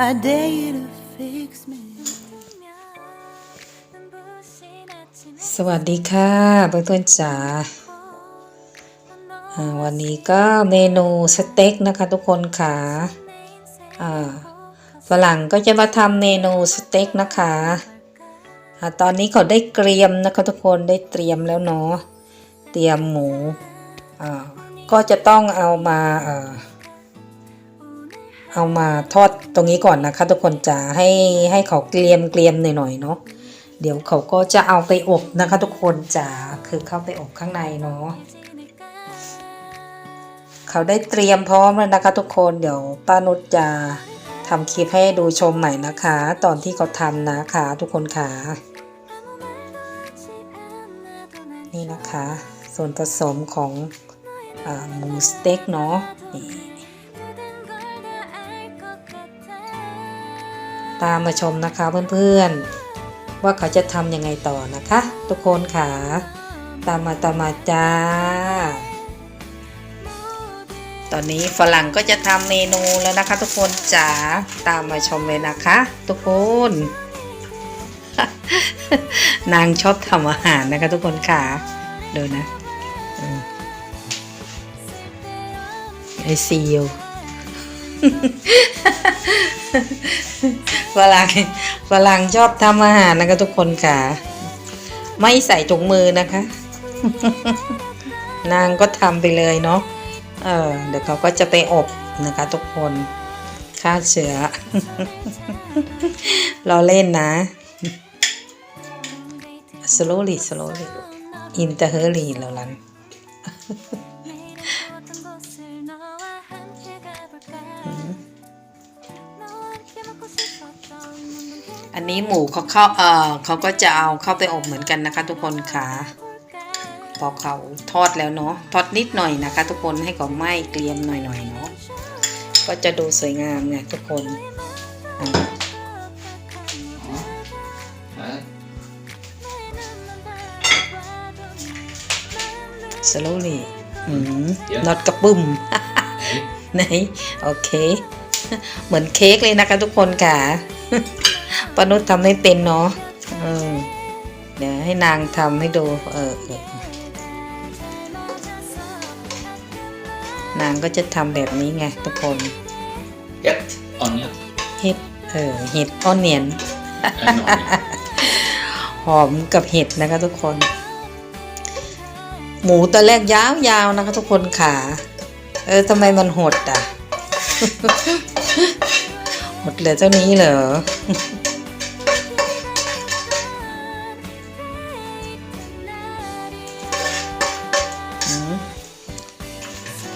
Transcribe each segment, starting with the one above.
I dare you to fix me. สวัสดีค่ะเพื่อนๆจ๋าวันนี้ก็เมนูสเต็กนะคะทุกคนค่ะฝรั่งก็จะมาทำเมนูสเต็กนะคะอ่าตอนนี้เขาได้เตรียมนะคะทุกคนได้เตรียมแล้วเนาะเตรียมหมูก็จะต้องเอามา เอามาทอดตรงนี้ก่อนนะคะ ทุกคนจ๋าให้ให้เขาเกรียมเกรียมหน่อยๆเนาะเดี๋ยวเขาก็จะเอาไปอบนะคะ ทุกคนจ๋าคือเข้าไปอบข้างในเนาะเขาได้เตรียมพร้อมแล้วนะคะ ทุกคนเดี๋ยวป้านุชจะทำคลิปให้ดูชมใหม่นะคะ ตอนที่เขาทำนะคะ ทุกคนค่ะนี่นะคะ ส่วนผสมของอหมูสเต็กเนาะนี่ ตามมาชมนะคะเพื่อนๆ ว่าเขาจะทำยังไงต่อนะคะ ทุกคนค่ะ ตามมาตามมาจ้า ตอนนี้ฝรั่งก็จะทำเมนูแล้วนะคะ ทุกคนจ๋าตามมาชมเลยนะคะ ทุกคน นางชอบทำอาหารนะคะ ทุกคนค่ะดูนะไอซีล ฝรั่งฝรั่งชอบทำอาหารนะคะทุกคนค่ะ ไม่ใส่ถุงมือนะคะ นางก็ทำไปเลยเนาะเออเดี๋ยวเขาก็จะไปอบนะคะทุกคนฆ่าเชื้อเราเล่นนะ slowly slowly in the hurry แล้วลัน อันนี้หมูเขาเข้าเออเขาก็จะเอาเข้าไปอบเหมือนกันนะคะ ทุกคนค่ะพอเขาทอดแล้วเนาะทอดนิดหน่อยนะคะ ทุกคนให้เขาไหม้เกรียมหน่อยๆเนาะก็จะดูสวยงามไงทุกคนอ่า slowly อืม Yeah. not กระปุ้มไหน โอเค เหมือนเค้กเลยนะคะทุกคนค่ะ ปานุชทำไม่เป็นเนาะเออเดี๋ยวให้นางทำให้ดู เออเออนางก็จะทำแบบนี้ไงทุกคน Ett onion เห็ด เออ เห็ดอ้อนเนียน and onion. หอมกับเห็ดนะคะทุกคน หมูตัวแรกยาวๆนะคะทุกคนขาเออทำไมมันหดอะ หดเหลือเจ้านี้เหรออื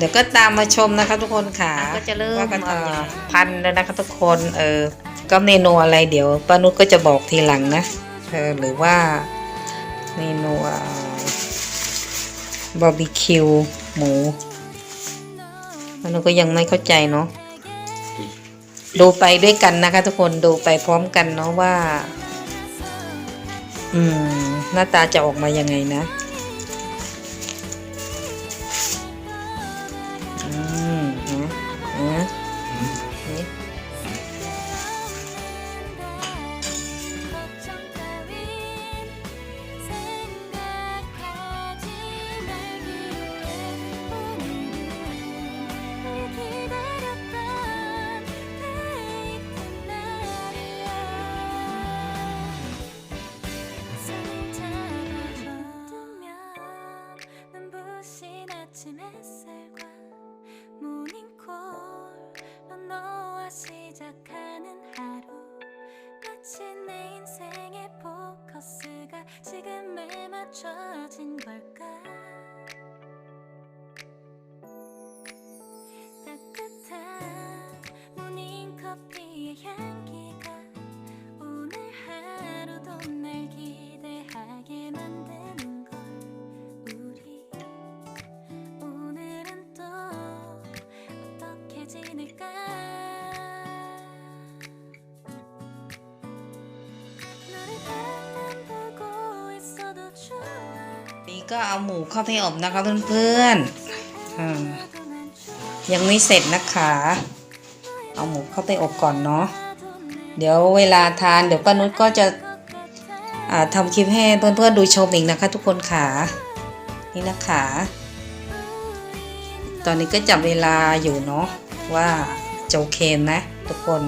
ดี๋ยวก็ตามมาชมนะคะทุกคนค่ะก็จะเริ่มว่ากันเอ่อพันแล้วนะคะทุกคนเออก็เมนูอะไรเดี๋ยวป้านุชก็จะบอกทีหลังนะเออหรือว่าเมนูบาร์บีคิวหมูป้านุชก็ยังไม่เข้าใจเนาะดูไปด้วยกันนะคะ ทุกคนดูไปพร้อมกันเนาะว่า อืม หน้าตาจะออกมายังไงนะ Mm-hmm. นี่ก็เอาหมูเข้าไปอบนะคะเพื่อนๆยังไม่เสร็จนะคะ เอาหมูเข้าไปอบก่อนเนาะเดี๋ยวเวลาทานเดี๋ยวป้านุชก็จะอ่าทำคลิปให้เพื่อนๆดูชมอีกนะคะ ทุกคนค่ะนี่นะคะ ตอนนี้ก็จับเวลาอยู่เนาะว่าจะโอเคนะ ทุกคน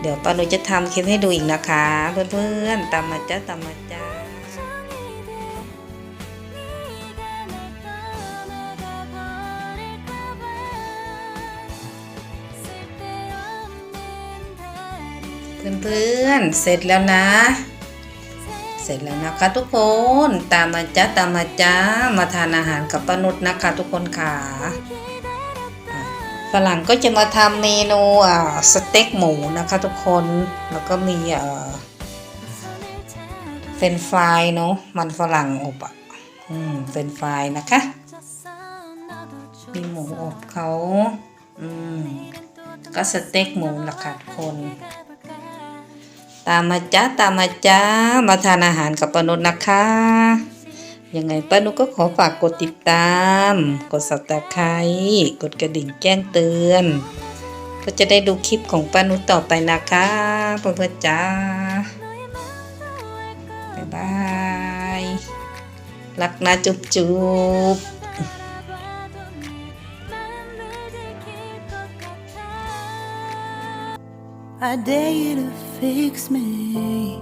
เดี๋ยวป้านุชจะทำคลิปให้ดูอีกนะคะ เพื่อนๆตามมาจ้าตามมาจ้า เพื่อนๆ เสร็จแล้วนะ เสร็จแล้วนะคะทุกคน ตามมาจ้าตามมาจ้ามาทานอาหารกับป้านุชนะคะทุกคนค่ะฝรั่งก็จะมาทำเมนูอ่าสเต็กหมูนะคะทุกคน แล้วก็มีเออเฟรนฟรายเนาะ มันฝรั่งอบอะอืมเฟรนฟรายนะคะ มีหมูอบเขา อืม ก็สเต็กหมูละค่ะทุกคน ตามมาจ้าตามมาจ้ามาทานอาหารกับปานุษนะคะ ยังไงป้านุชก็ขอฝากกดติดตาม กดสับตะไคร้กดกระดิ่งแจ้งเตือน ก็จะได้ดูคลิปของป้านุชต่อไปนะคะเพื่อนๆจ้าบ๊ายบายรักนะจุ๊บจุ๊บ I dare you to fix me.